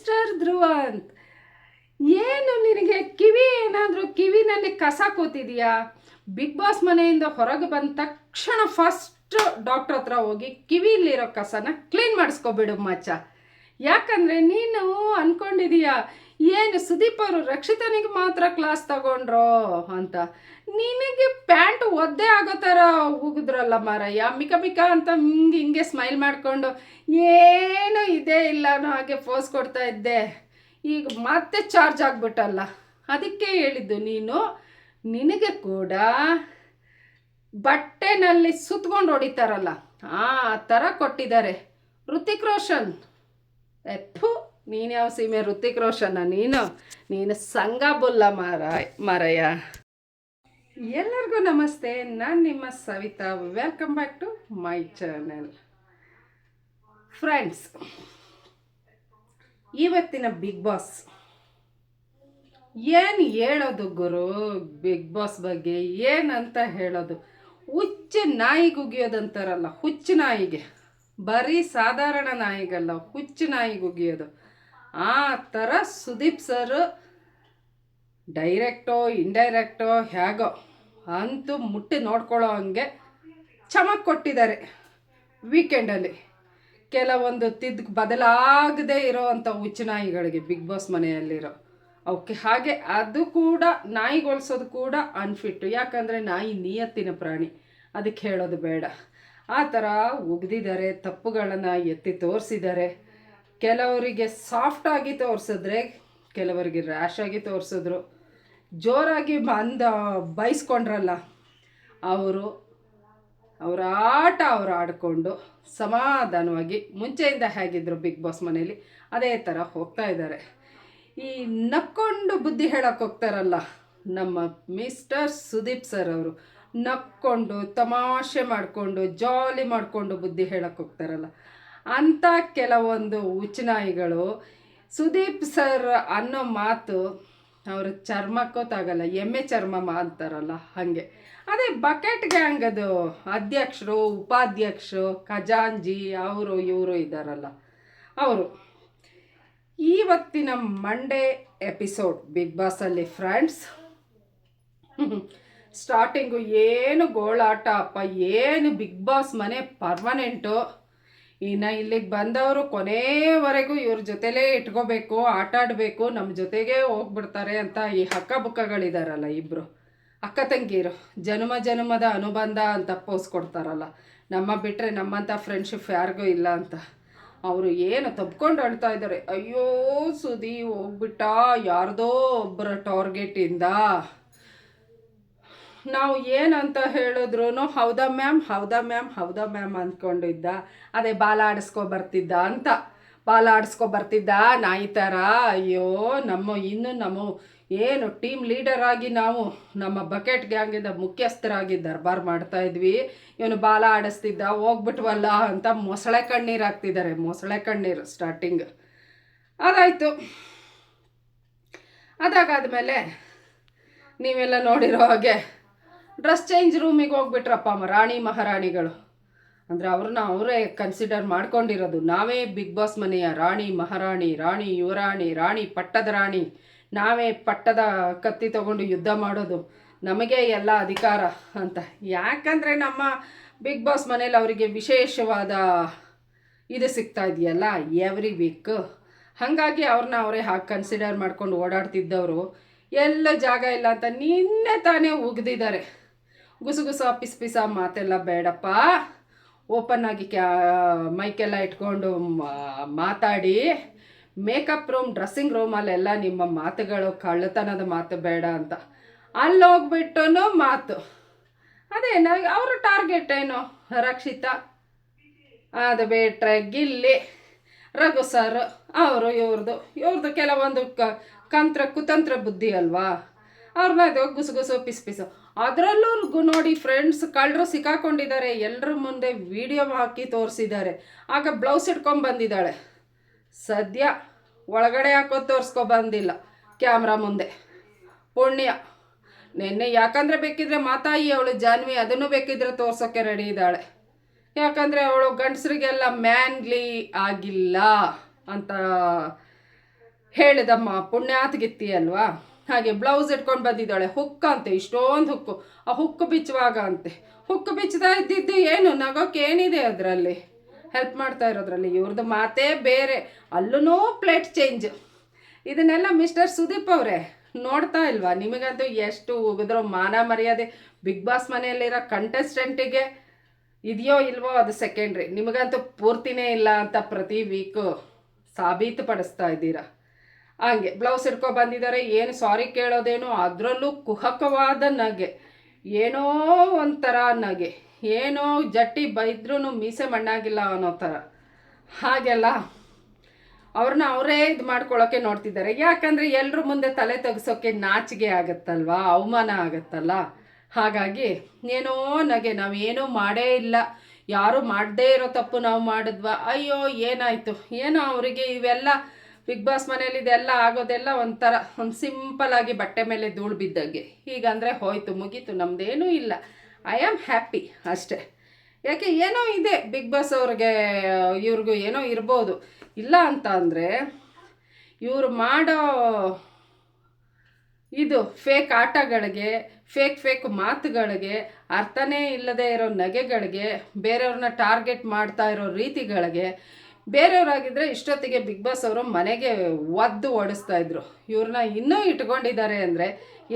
Mister ಅಂತ ಏನು ನಿನಗೆ ಕಿವಿ ಏನಾದರೂ ಕಿವಿನಲ್ಲಿ ಕಸ ಕೂತಿದೆಯಾ? ಬಿಗ್ ಬಾಸ್ ಮನೆಯಿಂದ ಹೊರಗೆ ಬಂದ ತಕ್ಷಣ ಫಸ್ಟ್ ಡಾಕ್ಟ್ರ್ ಹತ್ರ ಹೋಗಿ ಕಿವಿಲಿರೋ ಕಸನ ಕ್ಲೀನ್ ಮಾಡಿಸ್ಕೊಬಿಡು ಮಚ್ಚ ಯಾಕಂದರೆ ನೀನು ಅಂದ್ಕೊಂಡಿದೀಯ ಏನು ಸುದೀಪ್ ಅವರು ರಕ್ಷಿತನಿಗೆ ಮಾತ್ರ ಕ್ಲಾಸ್ ತಗೊಂಡ್ರೋ ಅಂತ. ನಿನಗೆ ಪ್ಯಾಂಟ್ ಒದ್ದೆ ಆಗೋ ಥರ ಹೋಗಿದ್ರಲ್ಲ ಮಾರಯ್ಯ. ಮಿಕ ಮಿಕ ಅಂತ ಹಿಂಗೆ ಹಿಂಗೆ ಸ್ಮೈಲ್ ಮಾಡಿಕೊಂಡು ಏನು ಇದೇ ಇಲ್ಲನೋ ಹಾಗೆ ಫೋಸ್ ಕೊಡ್ತಾ ಇದ್ದೆ. ಈಗ ಮತ್ತೆ ಚಾರ್ಜ್ ಆಗಿಬಿಟ್ಟಲ್ಲ. ಅದಕ್ಕೆ ಹೇಳಿದ್ದು ನೀನು, ನಿನಗೆ ಕೂಡ ಬಟ್ಟೆನಲ್ಲಿ ಸುತ್ಕೊಂಡು ಹೊಡಿತಾರಲ್ಲ. ಆ ಥರ ಕೊಟ್ಟಿದ್ದಾರೆ. ಋತಿಕ್ ರೋಷನ್. ಎಪ್ಪು. ನೀನು ಯಾವ ಸೀಮೆ? ಋತಿಕ್ ರೋಷನ ನೀನು? ನೀನು ಸಂಗ ಬುಲ್ಲ ಮಾರಾಯ್ ಮಾರಯ್ಯ. ಎಲ್ಲರಿಗೂ ನಮಸ್ತೆ. ನಾನು ನಿಮ್ಮ Savita. Welcome back to my channel friends ಇವತ್ತಿನ ಬಿಗ್ ಬಾಸ್ ಏನು ಹೇಳೋದು ಗುರು? ಬಿಗ್ ಬಾಸ್ ಬಗ್ಗೆ ಏನಂತ ಹೇಳೋದು? ಹುಚ್ಚು ನಾಯಿಗೆ ಉಗಿಯೋದಂತಾರಲ್ಲ ಹುಚ್ಚು ನಾಯಿಗೆ. ಬರೀ ಸಾಧಾರಣ ನಾಯಿಗಲ್ಲ, ಹುಚ್ಚು ನಾಯಿಗೆ ಉಗಿಯೋದು. ಆ ಥರ ಸುದೀಪ್ ಸರ್ ಡೈರೆಕ್ಟೋ ಇಂಡೈರೆಕ್ಟೋ ಹೇಗೋ ಅಂತೂ ಮುಟ್ಟಿ ನೋಡ್ಕೊಳ್ಳೋ ಹಂಗೆ ಚಮಕ್ ಕೊಟ್ಟಿದ್ದಾರೆ ವೀಕೆಂಡಲ್ಲಿ ಕೆಲವೊಂದು ತಿದ್ ಬದಲಾಗದೇ ಇರೋವಂಥ ಹುಚ್ಚು ನಾಯಿಗಳಿಗೆ ಬಿಗ್ ಬಾಸ್ ಮನೆಯಲ್ಲಿರೋ ಅವಕ್ಕೆ ಹಾಗೆ ಅದು ಕೂಡ ನಾಯಿಗೊಳಿಸೋದು ಕೂಡ ಅನ್ಫಿಟ್ಟು ಯಾಕಂದರೆ ನಾಯಿ ನಿಯತ್ತಿನ ಪ್ರಾಣಿ. ಅದಕ್ಕೆ ಹೇಳೋದು ಬೇಡ. ಆ ಥರ ಉಗ್ದಿದ್ದಾರೆ, ತಪ್ಪುಗಳನ್ನು ಎತ್ತಿ ತೋರಿಸಿದ್ದಾರೆ. ಕೆಲವರಿಗೆ ಸಾಫ್ಟಾಗಿ ತೋರಿಸಿದ್ರೆ, ಕೆಲವರಿಗೆ ರ್ಯಾಶ್ ಆಗಿ ತೋರಿಸಿದ್ರು, ಜೋರಾಗಿ ಬಂದ ಬೈಸ್ಕೊಂಡ್ರಲ್ಲ, ಅವರು ಅವರ ಆಟ ಅವರು ಆಡಿಕೊಂಡು ಸಮಾಧಾನವಾಗಿ ಮುಂಚೆಯಿಂದ ಹೇಗಿದ್ರು ಬಿಗ್ ಬಾಸ್ ಮನೇಲಿ ಅದೇ ಥರ ಹೋಗ್ತಾ ಇದ್ದಾರೆ. ಈ ನಕ್ಕೊಂಡು ಬುದ್ಧಿ ಹೇಳಕ್ಕೆ ಹೋಗ್ತಾರಲ್ಲ, ನಮ್ಮ ಮಿಸ್ಟರ್ ಸುದೀಪ್ ಸರ್ ಅವರು, ನಕ್ಕೊಂಡು ತಮಾಷೆ ಮಾಡಿಕೊಂಡು ಜಾಲಿ ಮಾಡಿಕೊಂಡು ಬುದ್ಧಿ ಹೇಳಕ್ಕೆ ಹೋಗ್ತಾರಲ್ಲ ಅಂಥ ಕೆಲವೊಂದು ಉಚ್ಚನಾಯಿಗಳು ಸುದೀಪ್ ಸರ್ ಅನ್ನೋ ಮಾತು ಅವ್ರ ಚರ್ಮಕ್ಕೂ ತಾಗಲ್ಲ ಎಮ್ಮೆ ಚರ್ಮ ಅಂತಾರಲ್ಲ ಹಾಗೆ. ಅದೇ ಬಕೆಟ್ ಗ್ಯಾಂಗ್ ಅದು ಅಧ್ಯಕ್ಷರು, ಉಪಾಧ್ಯಕ್ಷರು, ಖಜಾಂಜಿ, ಅವರು ಇವರು ಇದ್ದಾರಲ್ಲ ಅವರು. ಇವತ್ತಿನ ಮಂಡೇ ಎಪಿಸೋಡ್ ಬಿಗ್ ಬಾಸಲ್ಲಿ ಫ್ರೆಂಡ್ಸ್ ಸ್ಟಾರ್ಟಿಂಗು ಏನು ಗೋಳಾಟ ಅಪ್ಪ, ಏನು ಬಿಗ್ ಬಾಸ್ ಮನೆ ಪರ್ಮನೆಂಟು ಇನ್ನು ಇಲ್ಲಿಗೆ ಬಂದವರು ಕೊನೆವರೆಗೂ ಇವ್ರ ಜೊತೆಲೇ ಇಟ್ಕೋಬೇಕು, ಆಟ ಆಡಬೇಕು ನಮ್ಮ ಜೊತೆಗೆ ಹೋಗ್ಬಿಡ್ತಾರೆ ಅಂತ ಈ ಹಕ್ಕ ಬುಕ್ಕಗಳಿದಾರಲ್ಲ ಇಬ್ಬರು ಅಕ್ಕ ತಂಗಿರು, ಜನ್ಮ ಜನ್ಮದ ಅನುಬಂಧ ಅಂತ ಪೋಸ್ ಕೊಡ್ತಾರಲ್ಲ. ನಮ್ಮ ಬಿಟ್ಟರೆ ನಮ್ಮಂಥ ಫ್ರೆಂಡ್ಶಿಪ್ ಯಾರಿಗೂ ಇಲ್ಲ ಅಂತ. ಅವರು ಏನು ತಬ್ಕೊಂಡು ಅಳ್ತಾ ಇದ್ದಾರೆ ಅಯ್ಯೋ ಸುದಿ ಹೋಗ್ಬಿಟ್ಟ, ಯಾರ್ದೋ ಒಬ್ಬರ ಟಾರ್ಗೆಟಿಂದ ನಾವು ಏನಂತ ಹೇಳಿದ್ರು ಹೌದಾ ಮ್ಯಾಮ್ ಹೌದಾ ಮ್ಯಾಮ್ ಹೌದಾ ಮ್ಯಾಮ್ ಅಂದ್ಕೊಂಡಿದ್ದ ಅದೇ ಬಾಲ ಆಡಿಸ್ಕೊ ಬರ್ತಿದ್ದ ಅಂತ. ಬಾಲ ಆಡಿಸ್ಕೊ ಬರ್ತಿದ್ದ, ನಾಯಿ ಥರ ಅಯ್ಯೋ, ನಮ್ಮ ಇನ್ನು ನಮ್ಮ ಏನು ಟೀಮ್ ಲೀಡರ್ ಆಗಿ ನಾವು ನಮ್ಮ ಬಕೆಟ್ ಗ್ಯಾಂಗಿಂದ ಮುಖ್ಯಸ್ಥರಾಗಿ ದರ್ಬಾರ್ ಮಾಡ್ತಾ ಇದ್ವಿ. ಇವನು ಬಾಲ ಆಡಿಸ್ತಿದ್ದ, ಹೋಗ್ಬಿಟ್ವಲ್ಲ ಅಂತ ಮೊಸಳೆ ಕಣ್ಣೀರು ಹಾಕ್ತಿದ್ದಾರೆ ಮೊಸಳೆ ಕಣ್ಣೀರು ಸ್ಟಾರ್ಟಿಂಗ್ ಅದಾಯಿತು. ಅದಾಗಾದ್ಮೇಲೆ ನೀವೆಲ್ಲ ನೋಡಿರೋ ಹಾಗೆ ಡ್ರೆಸ್ ಚೇಂಜ್ ರೂಮಿಗೆ ಹೋಗ್ಬಿಟ್ರಪ್ಪ ರಾಣಿ ಮಹಾರಾಣಿಗಳು. ಅಂದರೆ ಅವ್ರನ್ನ ಅವರೇ ಕನ್ಸಿಡರ್ ಮಾಡ್ಕೊಂಡಿರೋದು. ನಾವೇ ಬಿಗ್ ಬಾಸ್ ಮನೆಯ ರಾಣಿ ಮಹಾರಾಣಿ, ರಾಣಿ ಯುವರಾಣಿ, ರಾಣಿ ಪಟ್ಟದ ರಾಣಿ. ನಾವೇ ಪಟ್ಟದ ಕತ್ತಿ ತಗೊಂಡು ಯುದ್ಧ ಮಾಡೋದು. ನಮಗೆ ಎಲ್ಲ ಅಧಿಕಾರ ಅಂತ. ಯಾಕಂದರೆ ನಮ್ಮ ಬಿಗ್ ಬಾಸ್ ಮನೇಲಿ ಅವರಿಗೆ ವಿಶೇಷವಾದ ಇದು ಸಿಗ್ತಾ ಇದೆಯಲ್ಲ ಎವ್ರಿ ವೀಕ್ ಹಾಗಾಗಿ ಅವ್ರನ್ನ ಅವರೇ ಹಾಗೆ ಕನ್ಸಿಡರ್ ಮಾಡ್ಕೊಂಡು ಓಡಾಡ್ತಿದ್ದವರು. ಎಲ್ಲ ಜಾಗ ಇಲ್ಲ ಅಂತ ನಿನ್ನೆ ತಾನೇ ಉಗ್ದಿದ್ದಾರೆ. ಗುಸುಗುಸ ಪಿಸ್ ಪಿಸ ಮಾತೆಲ್ಲ ಬೇಡಪ್ಪ. ಓಪನ್ ಆಗಿ ಕ್ಯಾ ಮೈಕೆಲ್ಲ ಇಟ್ಕೊಂಡು ಮಾತಾಡಿ. ಮೇಕಪ್ ರೂಮ್ ಡ್ರೆಸ್ಸಿಂಗ್ ರೂಮಲ್ಲೆಲ್ಲ ನಿಮ್ಮ ಮಾತುಗಳು, ಕಳ್ಳತನದ ಮಾತು ಬೇಡ ಅಂತ. ಅಲ್ಲಿ ಹೋಗ್ಬಿಟ್ಟು ಮಾತು. ನಾವು ಅವರ ಟಾರ್ಗೆಟ್ ಏನು? ರಕ್ಷಿತಾ? ಅದು ಬಿಟ್ರೆ ಗಿಲ್ಲಿ. ರಘು ಸರ್ ಅವರು ಇವ್ರದ್ದು ಇವ್ರದ್ದು ಕೆಲವೊಂದು ಕಂತ್ರ, ಕುತಂತ್ರ ಬುದ್ಧಿ ಅಲ್ವಾ? ಅವ್ರನ್ನ ಗುಸು ಗುಸು, ಪಿಸ್ ಪಿಸು. ಅದರಲ್ಲೂ ನೋಡಿ ಫ್ರೆಂಡ್ಸ್ ಕಳ್ಳರು ಸಿಕ್ಕಾಕೊಂಡಿದ್ದಾರೆ. ಎಲ್ಲರ ಮುಂದೆ ವಿಡಿಯೋ ಹಾಕಿ ತೋರಿಸಿದ್ದಾರೆ. ಆಗ ಬ್ಲೌಸ್ ಇಟ್ಕೊಂಡು ಬಂದಿದ್ದಾಳೆ. ಸದ್ಯ ಒಳಗಡೆ ಹಾಕೋ ತೋರಿಸ್ಕೊ ಬಂದಿಲ್ಲ ಕ್ಯಾಮ್ರಾ ಮುಂದೆ. ಪುಣ್ಯ. ನಿನ್ನೆ ಯಾಕಂದರೆ ಬೇಕಿದ್ರೆ ಮಾತಾಯಿ ಅವಳು ಜಾನ್ವಿ ಅದನ್ನು ಬೇಕಿದ್ರೆ ತೋರ್ಸೋಕ್ಕೆ ರೆಡಿ ಇದ್ದಾಳೆ. ಯಾಕಂದರೆ ಅವಳು ಗಂಡಸರಿಗೆಲ್ಲ ಮ್ಯಾನ್ಲಿ ಆಗಿಲ್ಲ ಅಂತ ಹೇಳಿದಮ್ಮ. ಪುಣ್ಯಾತ್ಗಿತ್ತಿ ಅಲ್ವಾ? ಹಾಗೆ ಬ್ಲೌಸ್ ಇಟ್ಕೊಂಡು ಬಂದಿದ್ದಾಳೆ. ಹುಕ್ ಅಂತೆ, ಇಷ್ಟೊಂದು ಹುಕ್ಕು. ಆ ಹುಕ್ಕು ಬಿಚ್ಚುವಾಗ ಅಂತೆ. ಹುಕ್ಕು ಬಿಚ್ಚದ ಇದ್ದಿದ್ದು ಏನು? ನಗೋಕೆ ಏನಿದೆ ಅದರಲ್ಲಿ? ಹೆಲ್ಪ್ ಮಾಡ್ತಾ ಇರೋದ್ರಲ್ಲಿ. ಇವ್ರದ್ದು ಮಾತೇ ಬೇರೆ. ಅಲ್ಲೂ ಪ್ಲೇಟ್ ಚೇಂಜ್ ಇದನ್ನೆಲ್ಲ ಮಿಸ್ಟರ್ ಸುದೀಪ್ ಅವರೇ ನೋಡ್ತಾ ಇಲ್ವಾ? ನಿಮಗಂತೂ ಎಷ್ಟು ಹೋಗಿದ್ರೋ ಮಾನ ಮರ್ಯಾದೆ. ಬಿಗ್ ಬಾಸ್ ಮನೆಯಲ್ಲಿರೋ ಕಂಟೆಸ್ಟೆಂಟಿಗೆ ಇದೆಯೋ ಇಲ್ವೋ ಅದು ಸೆಕೆಂಡ್ರಿ ನಿಮಗಂತೂ ಪೂರ್ತಿನೇ ಇಲ್ಲ ಅಂತ ಪ್ರತಿ ವೀಕು ಸಾಬೀತುಪಡಿಸ್ತಾ ಇದ್ದೀರಾ? ಹಂಗೆ ಬ್ಲೌಸ್ ಹಿಡ್ಕೊ ಬಂದಿದ್ದಾರೆ ಏನು ಸಾರಿ ಕೇಳೋದೇನು, ಅದರಲ್ಲೂ ಕುಹಕವಾದ ನಗೆ. ಏನೋ ಒಂಥರ ನಗೆ. ಏನೋ ಜಟ್ಟಿ ಬೈದ್ರೂ ಮೀಸೆ ಮಣ್ಣಾಗಿಲ್ಲ ಅನ್ನೋ ಥರ. ಹಾಗೆಲ್ಲ ಅವ್ರನ್ನ ಅವರೇ ಇದು ಮಾಡ್ಕೊಳ್ಳೋಕೆ ನೋಡ್ತಿದ್ದಾರೆ. ಯಾಕಂದರೆ ಎಲ್ಲರ ಮುಂದೆ ತಲೆ ತೆಗ್ಸೋಕೆ ನಾಚಿಗೆ ಆಗುತ್ತಲ್ವಾ, ಅವಮಾನ ಆಗುತ್ತಲ್ಲ. ಹಾಗಾಗಿ ಏನೋ ನಗೆ, ನಾವು ಏನೂ ಮಾಡೇ ಇಲ್ಲ. ಯಾರು ಮಾಡದೇ ಇರೋ ತಪ್ಪು ನಾವು ಮಾಡಿದ್ವಾ? ಅಯ್ಯೋ, ಏನಾಯಿತು? ಏನೋ ಅವರಿಗೆ ಇವೆಲ್ಲ ಬಿಗ್ ಬಾಸ್ ಮನೇಲಿ ಇದೆಲ್ಲ ಆಗೋದೆಲ್ಲ ಒಂಥರ, ಒಂದು ಆಗಿ ಬಟ್ಟೆ ಮೇಲೆ ಧೂಳು ಬಿದ್ದಂಗೆ. ಹೀಗಂದರೆ ಹೋಯ್ತು, ಮುಗೀತು ನಮ್ಮದೇನೂ ಇಲ್ಲ. ಐ ಆಮ್ ಹ್ಯಾಪಿ ಅಷ್ಟೇ. ಯಾಕೆ, ಏನೋ ಇದೆ ಬಿಗ್ ಬಾಸ್ ಅವ್ರಿಗೆ, ಇವ್ರಿಗೂ ಏನೋ ಇರ್ಬೋದು. ಇಲ್ಲ ಅಂತ ಅಂದರೆ, ಇವರು ಮಾಡೋ ಇದು ಫೇಕ್ ಆಟಗಳಿಗೆ ಫೇಕ್ ಫೇಕ್ ಮಾತುಗಳಿಗೆ, ಅರ್ಥನೇ ಇಲ್ಲದೆ ಇರೋ ನಗೆಗಳಿಗೆ, ಬೇರೆಯವ್ರನ್ನ ಟಾರ್ಗೆಟ್ ಮಾಡ್ತಾ ಇರೋ ರೀತಿಗಳಿಗೆ ಬೇರೆಯವರಾಗಿದ್ದರೆ ಇಷ್ಟೊತ್ತಿಗೆ ಬಿಗ್ ಬಾಸ್ ಅವರು ಮನೆಗೆ ಒದ್ದು ಓಡಿಸ್ತಾ ಇದ್ರು. ಇವ್ರನ್ನ ಇನ್ನೂ ಇಟ್ಕೊಂಡಿದ್ದಾರೆ ಅಂದರೆ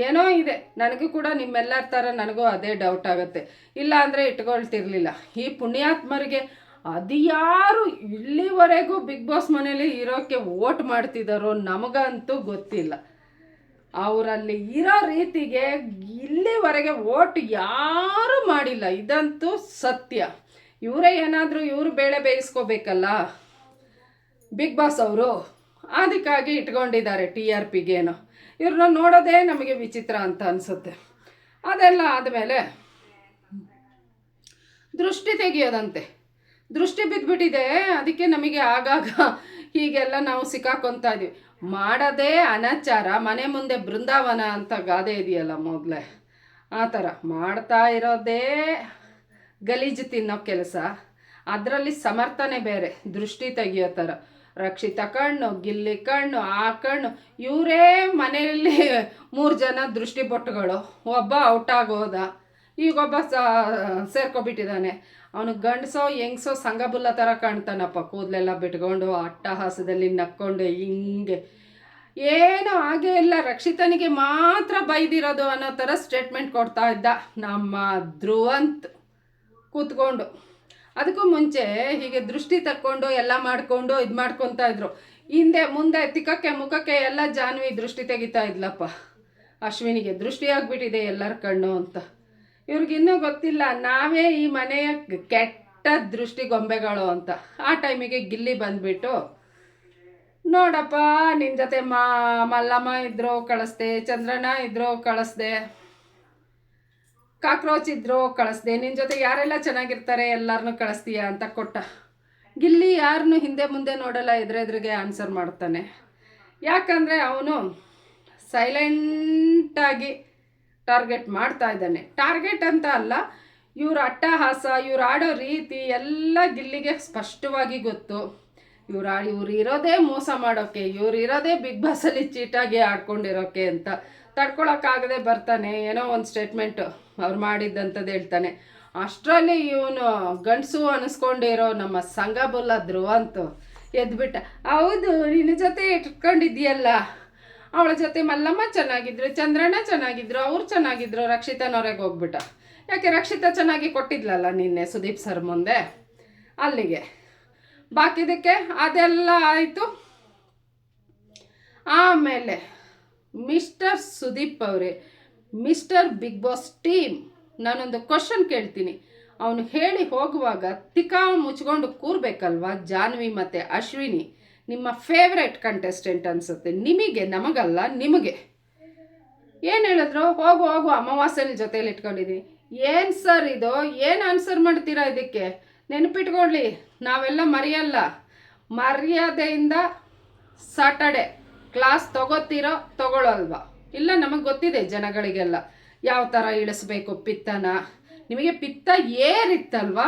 ಏನೋ ಇದೆ. ನನಗೂ ಕೂಡ ನಿಮ್ಮೆಲ್ಲರ ಥರ ನನಗೂ ಅದೇ ಡೌಟ್ ಆಗುತ್ತೆ. ಇಲ್ಲ ಅಂದರೆ ಇಟ್ಕೊಳ್ತಿರ್ಲಿಲ್ಲ. ಈ ಪುಣ್ಯಾತ್ಮರಿಗೆ ಅದು ಯಾರು ಇಲ್ಲಿವರೆಗೂ ಬಿಗ್ ಬಾಸ್ ಮನೇಲಿ ಇರೋಕ್ಕೆ ವೋಟ್ ಮಾಡ್ತಿದ್ದಾರೋ ನಮಗಂತೂ ಗೊತ್ತಿಲ್ಲ. ಅವರಲ್ಲಿ ಇರೋ ರೀತಿಗೆ ಇಲ್ಲಿವರೆಗೆ ವೋಟ್ ಯಾರೂ ಮಾಡಿಲ್ಲ. ಇದಂತೂ ಸತ್ಯ. ಇವರೇ ಏನಾದರೂ ಇವರು ಬೇಳೆ ಬೇಯಿಸ್ಕೋಬೇಕಲ್ಲ? ಬಿಗ್ ಬಾಸ್ ಅವರು. ಅದಕ್ಕಾಗಿ ಇಟ್ಕೊಂಡಿದ್ದಾರೆ ಟಿ ಆರ್ ಪಿಗೇನು. ಇವ್ರನ್ನ ನೋಡೋದೇ ನಮಗೆ ವಿಚಿತ್ರ ಅಂತ ಅನಿಸುತ್ತೆ. ಅದೆಲ್ಲ ಆದಮೇಲೆ ದೃಷ್ಟಿ ತೆಗೆಯೋದಂತೆ. ದೃಷ್ಟಿ ಬಿದ್ದುಬಿಟ್ಟಿದೆ ಅದಕ್ಕೆ ನಮಗೆ ಆಗಾಗ ಹೀಗೆಲ್ಲ ನಾವು ಸಿಕ್ಕಾಕೊತಾ ಇದೀವಿ. ಮಾಡೋದೇ ಅನಾಚಾರ, ಮನೆ ಮುಂದೆ ಬೃಂದಾವನ ಅಂತ ಗಾದೆ ಇದೆಯಲ್ಲ ಮೊದಲೇ. ಆ ಥರ ಮಾಡ್ತಾ ಇರೋದೇ ಗಲೀಜು ತಿನ್ನೋ ಕೆಲಸ. ಅದರಲ್ಲಿ ಸಮರ್ಥನೆ ಬೇರೆ, ದೃಷ್ಟಿ ತೆಗಿಯೋ ಥರ. ರಕ್ಷಿತ ಕಣ್ಣು, ಗಿಲ್ಲಿ ಕಣ್ಣು, ಆ ಕಣ್ಣು, ಇವರೇ ಮನೆಯಲ್ಲಿ ಮೂರು ಜನ ದೃಷ್ಟಿ ಬೊಟ್ಟುಗಳು ಒಬ್ಬ ಔಟ್ ಆಗೋದ, ಈಗೊಬ್ಬ ಸ ಸೇರ್ಕೊಬಿಟ್ಟಿದ್ದಾನೆ ಅವನು ಗಂಡಸೋ, ಹೆಂಗ್ಸೋ ಸಂಘಬುಲ್ಲ ಥರ ಕಾಣ್ತಾನಪ್ಪ. ಕೂದಲೆಲ್ಲ ಬಿಟ್ಕೊಂಡು, ಅಟ್ಟಹಾಸದಲ್ಲಿ ನಕ್ಕೊಂಡು, ಹಿಂಗೆ. ಏನೂ ಹಾಗೆ ಇಲ್ಲ. ರಕ್ಷಿತನಿಗೆ ಮಾತ್ರ ಬೈದಿರೋದು ಅನ್ನೋ ಥರ ಸ್ಟೇಟ್ಮೆಂಟ್ ಕೊಡ್ತಾ ಇದ್ದ ನಮ್ಮ ಧ್ರುವಂತ್. ಕೂತ್ಕೊಂಡು. ಅದಕ್ಕೂ ಮುಂಚೆ ಹೀಗೆ ದೃಷ್ಟಿ ತಕ್ಕೊಂಡು, ಎಲ್ಲ ಮಾಡಿಕೊಂಡು, ಇದು ಮಾಡ್ಕೊತಾ ಇದ್ರು. ಹಿಂದೆ, ಮುಂದೆ ತಿಕ್ಕಕ್ಕೆ, ಮುಖಕ್ಕೆ ಎಲ್ಲ ಜಾನ್ವಿ ದೃಷ್ಟಿ ತೆಗಿತಾ ಇದ್ಲಪ್ಪ. ಅಶ್ವಿನಿಗೆ ದೃಷ್ಟಿ ಆಗ್ಬಿಟ್ಟಿದೆ ಎಲ್ಲರ ಕಣ್ಣು ಅಂತ. ಇವ್ರಿಗಿನ್ನೂ ಗೊತ್ತಿಲ್ಲ, ನಾವೇ ಈ ಮನೆಯ ಕೆಟ್ಟ ದೃಷ್ಟಿ ಗೊಂಬೆಗಳು ಅಂತ. ಆ ಟೈಮಿಗೆ ಗಿಲ್ಲಿ ಬಂದ್ಬಿಟ್ಟು, ನೋಡಪ್ಪ ನಿನ್ನ ಜೊತೆ ಮಾ ಮಲ್ಲಮ್ಮ ಇದ್ರು, ಕಳಿಸ್ದೆ, ಚಂದ್ರಣ್ಣ ಇದ್ರೋ, ಕಳಿಸ್ದೆ. ಕಾಕ್ರೋಚ್ ಇದ್ರು ಕಳಿಸ್ದೆ. ನಿನ್ನ ಜೊತೆ ಯಾರೆಲ್ಲ ಚೆನ್ನಾಗಿರ್ತಾರೆ ಎಲ್ಲರನ್ನೂ ಕಳಿಸ್ತೀಯ ಅಂತ ಕೊಟ್ಟ. ಗಿಲ್ಲಿ ಯಾರನ್ನೂ ಹಿಂದೆ ಮುಂದೆ ನೋಡಲ್ಲ ಎದುರೆದ್ರಿಗೆ ಆನ್ಸರ್ ಮಾಡ್ತಾನೆ ಯಾಕಂದರೆ ಅವನು ಸೈಲೆಂಟಾಗಿ ಟಾರ್ಗೆಟ್ ಮಾಡ್ತಾ ಇದ್ದಾನೆ. ಟಾರ್ಗೆಟ್ ಅಂತ ಅಲ್ಲ, ಇವ್ರ ಅಟ್ಟಹಾಸ, ಇವ್ರು ಆಡೋ ರೀತಿ ಎಲ್ಲ ಗಿಲ್ಲಿಗೆ ಸ್ಪಷ್ಟವಾಗಿ ಗೊತ್ತು. ಇವ್ರು ಇವ್ರು ಇರೋದೇ ಮೋಸ ಮಾಡೋಕ್ಕೆ ಇವ್ರು ಇರೋದೇ ಬಿಗ್ ಬಾಸಲ್ಲಿ ಚೀಟಾಗಿ ಆಡ್ಕೊಂಡಿರೋಕ್ಕೆ ಅಂತ ತಡ್ಕೊಳಕ್ಕಾಗದೆ ಬರ್ತಾನೆ. ಏನೋ ಒಂದು ಸ್ಟೇಟ್ಮೆಂಟು ಅವ್ರು ಮಾಡಿದ್ದಂಥದ್ದು ಹೇಳ್ತಾನೆ. ಅಷ್ಟರಲ್ಲಿ ಇವನು ಗಂಡಸು ಅನಿಸ್ಕೊಂಡಿರೋ ನಮ್ಮ ಸಂಗಬುಲ್ಲ ಧ್ರುವಂತು ಎದ್ಬಿಟ್ಟ. ಹೌದು, ನಿನ್ನ ಜೊತೆ ಇಟ್ಕೊಂಡಿದ್ಯಲ್ಲ ಅವಳ ಜೊತೆ ಮಲ್ಲಮ್ಮ ಚೆನ್ನಾಗಿದ್ರು, ಚಂದ್ರಣ್ಣ ಚೆನ್ನಾಗಿದ್ರು, ಅವ್ರು ಚೆನ್ನಾಗಿದ್ರು ರಕ್ಷಿತನವ್ರಿಗೆ ಹೋಗ್ಬಿಟ್ಟ. ಯಾಕೆ ರಕ್ಷಿತ ಚೆನ್ನಾಗಿ ಕೊಟ್ಟಿದ್ಲಲ್ಲ ನಿನ್ನೆ ಸುದೀಪ್ ಸರ್ ಮುಂದೆ? ಅಲ್ಲಿಗೆ. ಬಾಕಿದಕ್ಕೆ ಅದೆಲ್ಲ ಆಯಿತು. ಆಮೇಲೆ ಮಿಸ್ಟರ್ ಸುದೀಪ್ ಅವರೇ ಮಿಸ್ಟರ್ ಬಿಗ್ ಬಾಸ್ ಟೀಮ್ ನಾನೊಂದು ಕ್ವಶನ್ ಕೇಳ್ತೀನಿ. ಅವನು ಹೇಳಿ ಹೋಗುವಾಗ ತಿಕಾ ಮುಚ್ಕೊಂಡು ಕೂರ್ಬೇಕಲ್ವಾ ಜಾನ್ವಿ ಮತ್ತು ಅಶ್ವಿನಿ? ನಿಮ್ಮ ಫೇವ್ರೆಟ್ ಕಂಟೆಸ್ಟೆಂಟ್ ಅನಿಸುತ್ತೆ. ನಿಮಗೆ, ನಮಗಲ್ಲ, ನಿಮಗೆ. ಏನು ಹೇಳಿದ್ರು? ಹೋಗು ಹೋಗು ಅಮಾವಾಸ್ಯನ ಜೊತೇಲಿ ಇಟ್ಕೊಂಡಿದ್ದೀನಿ ಏನು ಸರ್ ಇದು? ಏನು ಆನ್ಸರ್ ಮಾಡ್ತೀರಾ ಇದಕ್ಕೆ? ನೆನಪಿಟ್ಕೊಳ್ಳಿ. ನಾವೆಲ್ಲ ಮರೆಯಲ್ಲ. ಮರ್ಯಾದೆಯಿಂದ ಸಾಟರ್ಡೆ ಕ್ಲಾಸ್ ತಗೋತೀರೋ ತಗೊಳ್ಳಲ್ವಾ ಇಲ್ಲ, ನಮಗೆ ಗೊತ್ತಿದೆ ಜನಗಳಿಗೆಲ್ಲ. ಯಾವ ಥರ ಇಳಿಸ್ಬೇಕು ಪಿತ್ತನ? ನಿಮಗೆ ಪಿತ್ತ ಏರಿತ್ತಲ್ವಾ?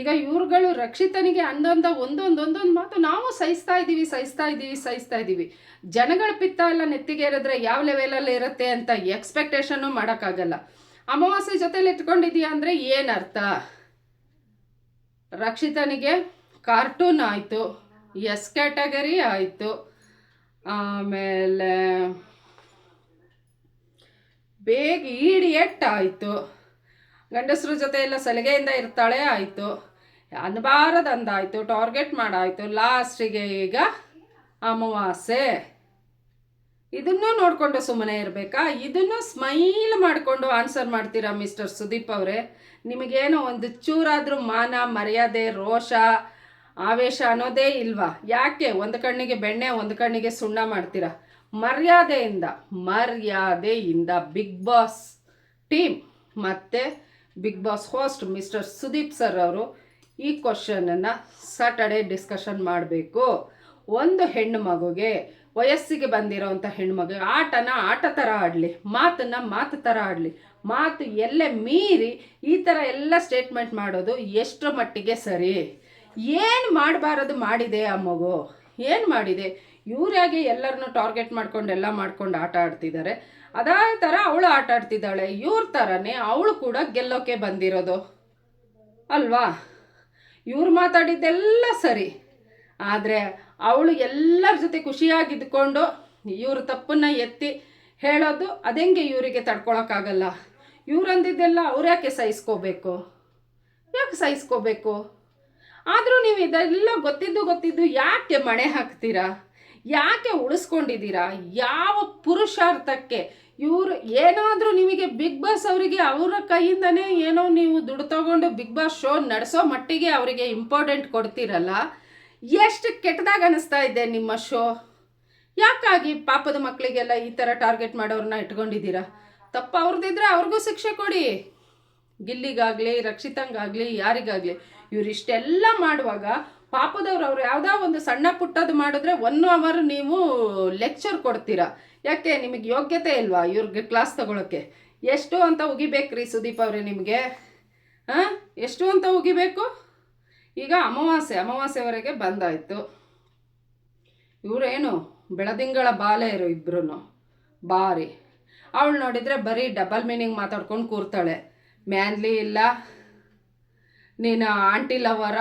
ಈಗ ಇವ್ರುಗಳು ರಕ್ಷಿತನಿಗೆ ಅಂದೊಂದ, ಒಂದೊಂದು ಒಂದೊಂದು ಮಾತು ನಾವು ಸಹಿಸ್ತಾ ಇದ್ದೀವಿ ಸಹಿಸ್ತಾ ಇದ್ದೀವಿ ಸಹಿಸ್ತಾ ಇದ್ದೀವಿ ಜನಗಳ ಪಿತ್ತ ಎಲ್ಲ ನೆತ್ತಿಗೇರಿದ್ರೆ ಯಾವ ಲೆವೆಲಲ್ಲಿ ಇರುತ್ತೆ ಅಂತ ಎಕ್ಸ್ಪೆಕ್ಟೇಷನ್ನು ಮಾಡೋಕ್ಕಾಗಲ್ಲ. ಅಮಾವಾಸ್ಯೆ ಜೊತೆಲಿ ಇಟ್ಕೊಂಡಿದೀಯ ಅಂದರೆ ಏನರ್ಥ? ರಕ್ಷಿತನಿಗೆ ಕಾರ್ಟೂನ್ ಆಯಿತು. ಎಸ್ ಕ್ಯಾಟಗರಿ ಆಯಿತು. ಆಮೇಲೆ ಬೇಗ ಈಡಿಯಟ್ ಆಯಿತು ಗಂಡಸರ ಜೊತೆ ಎಲ್ಲ ಸಲಿಗೆಯಿಂದ ಇರ್ತಾಳೆ, ಆಯಿತು. ಅನ್ಬಾರದಂದಾಯಿತು ಟಾರ್ಗೆಟ್ ಮಾಡಾಯಿತು. ಲಾಸ್ಟಿಗೆ ಈಗ ಅಮಾವಾಸ್ಯೆ. ಇದನ್ನು ನೋಡಿಕೊಂಡು ಸುಮ್ಮನೆ ಇರಬೇಕಾ? ಇದನ್ನು ಸ್ಮೈಲ್ ಮಾಡಿಕೊಂಡು ಆನ್ಸರ್ ಮಾಡ್ತೀರಾ ಮಿಸ್ಟರ್ ಸುದೀಪ್ ಅವರೇ? ನಿಮಗೇನೋ ಒಂದು ಚೂರಾದರೂ ಮಾನ, ಮರ್ಯಾದೆ, ರೋಷ, ಆವೇಶ ಅನ್ನೋದೇ ಇಲ್ವಾ? ಯಾಕೆ? ಒಂದು ಕಣ್ಣಿಗೆ ಬೆಣ್ಣೆ, ಒಂದು ಕಣ್ಣಿಗೆ ಸುಣ್ಣ ಮಾಡ್ತೀರಾ? ಮರ್ಯಾದೆಯಿಂದ ಮರ್ಯಾದೆಯಿಂದ ಬಿಗ್ ಬಾಸ್ ಟೀಮ್ ಮತ್ತು Bigg Boss host mister Sudeep sir ಅವರು ಈ ಕ್ವಶನನ್ನು ಸಾಟರ್ಡೆ ಡಿಸ್ಕಷನ್ ಮಾಡಬೇಕು. ಒಂದು ಹೆಣ್ಣು ಮಗುಗೆ, ವಯಸ್ಸಿಗೆ ಬಂದಿರೋವಂಥ ಹೆಣ್ಮಗು ಆಟನ ಆಟ ಥರ ಆಡಲಿ, ಮಾತನ್ನು ಮಾತು ಥರ ಆಡಲಿ, ಮಾತು ಎಲ್ಲೇ ಮೀರಿ ಈ ಥರ ಎಲ್ಲ ಸ್ಟೇಟ್ಮೆಂಟ್ ಮಾಡೋದು ಎಷ್ಟರ ಮಟ್ಟಿಗೆ ಸರಿ? ಏನು ಮಾಡಬಾರದು ಮಾಡಿದೆ ಆ ಮಗು? ಏನು ಮಾಡಿದೆ? ಇವ್ರ್ಯಾಗೆ ಎಲ್ಲರನ್ನೂ ಟಾರ್ಗೆಟ್ ಮಾಡ್ಕೊಂಡು ಎಲ್ಲ ಮಾಡ್ಕೊಂಡು ಆಟ ಆಡ್ತಿದ್ದಾರೆ ಅದೇ ಥರ ಅವಳು ಆಟ ಆಡ್ತಿದ್ದಾಳೆ. ಇವ್ರ ಥರನೇ ಅವಳು ಕೂಡ ಗೆಲ್ಲೋಕೆ ಬಂದಿರೋದು. ಅಲ್ವಾ? ಇವ್ರು ಮಾತಾಡಿದ್ದೆಲ್ಲ ಸರಿ. ಆದರೆ ಅವಳು ಎಲ್ಲರ ಜೊತೆ ಖುಷಿಯಾಗಿದ್ಕೊಂಡು ಇವ್ರ ತಪ್ಪನ್ನು ಎತ್ತಿ ಹೇಳೋದು ಅದೆಂಗೆ ಇವರಿಗೆ ತಡ್ಕೊಳಕ್ಕಾಗಲ್ಲ? ಇವ್ರು ಅಂದಿದ್ದೆಲ್ಲ ಅವ್ರ್ಯಾಕೆ ಸಹಿಸ್ಕೋಬೇಕು? ಯಾಕೆ ಸಹಿಸ್ಕೋಬೇಕು? ಆದರೂ ನೀವು ಇದೆಲ್ಲ ಗೊತ್ತಿದ್ದು ಗೊತ್ತಿದ್ದು ಯಾಕೆ ಮಣೆ ಹಾಕ್ತೀರಾ? ಯಾಕೆ ಉಳಿಸ್ಕೊಂಡಿದ್ದೀರಾ? ಯಾವ ಪುರುಷಾರ್ಥಕ್ಕೆ? ಇವರು ಏನಾದರೂ ನಿಮಗೆ ಬಿಗ್ ಬಾಸ್ ಅವರಿಗೆ ಅವರ ಕೈಯಿಂದನೇ ಏನೋ ನೀವು ದುಡ್ಡು ತಗೊಂಡು ಬಿಗ್ ಬಾಸ್ ಶೋ ನಡೆಸೋ ಮಟ್ಟಿಗೆ ಅವರಿಗೆ ಇಂಪಾರ್ಟೆಂಟ್ ಕೊಡ್ತೀರಲ್ಲ? ಎಷ್ಟು ಕೆಟ್ಟದಾಗ ಅನಿಸ್ತಾ ಇದೆ ನಿಮ್ಮ ಶೋ? ಯಾಕಾಗಿ ಪಾಪದ ಮಕ್ಕಳಿಗೆಲ್ಲ ಈ ಥರ ಟಾರ್ಗೆಟ್ ಮಾಡೋರನ್ನ ಇಟ್ಕೊಂಡಿದ್ದೀರಾ? ತಪ್ಪು ಅವ್ರದ್ದಿದ್ರೆ ಅವ್ರಿಗೂ ಶಿಕ್ಷೆ ಕೊಡಿ. ಗಿಲ್ಲಿಗಾಗಲಿ, ರಕ್ಷಿತಂಗಾಗಲಿ, ಯಾರಿಗಾಗಲಿ. ಇವ್ರು ಇಷ್ಟೆಲ್ಲ ಮಾಡುವಾಗ ಪಾಪದವ್ರು ಅವ್ರು ಯಾವುದೋ ಒಂದು ಸಣ್ಣ ಪುಟ್ಟದು ಮಾಡಿದ್ರೆ ಒನ್ ಅವರ್ ನೀವು ಲೆಕ್ಚರ್ ಕೊಡ್ತೀರಾ? ಯಾಕೆ? ನಿಮಗೆ ಯೋಗ್ಯತೆ ಇಲ್ವಾ ಇವ್ರಿಗೆ ಕ್ಲಾಸ್ ತಗೊಳಕ್ಕೆ? ಎಷ್ಟು ಅಂತ ಉಗಿಬೇಕ್ರಿ ಸುದೀಪ್ ಅವರೇ ನಿಮಗೆ. ಹಾಂ? ಎಷ್ಟು ಅಂತ ಉಗಿಬೇಕು? ಈಗ ಅಮಾವಾಸ್ಯೆ, ಅಮಾವಾಸ್ಯೆವರೆಗೆ ಬಂದಾಯಿತು. ಇವರೇನು ಬೆಳದಿಂಗಳ ಬಾಲೆಯರು ಇಬ್ಬರೂ ಬಾರಿ. ಅವಳು ನೋಡಿದರೆ ಬರೀ ಡಬಲ್ ಮೀನಿಂಗ್ ಮಾತಾಡ್ಕೊಂಡು ಕೂರ್ತಾಳೆ. ಮ್ಯಾನ್ಲಿ ಇಲ್ಲ. ನೀನು ಆಂಟಿ ಲವರ,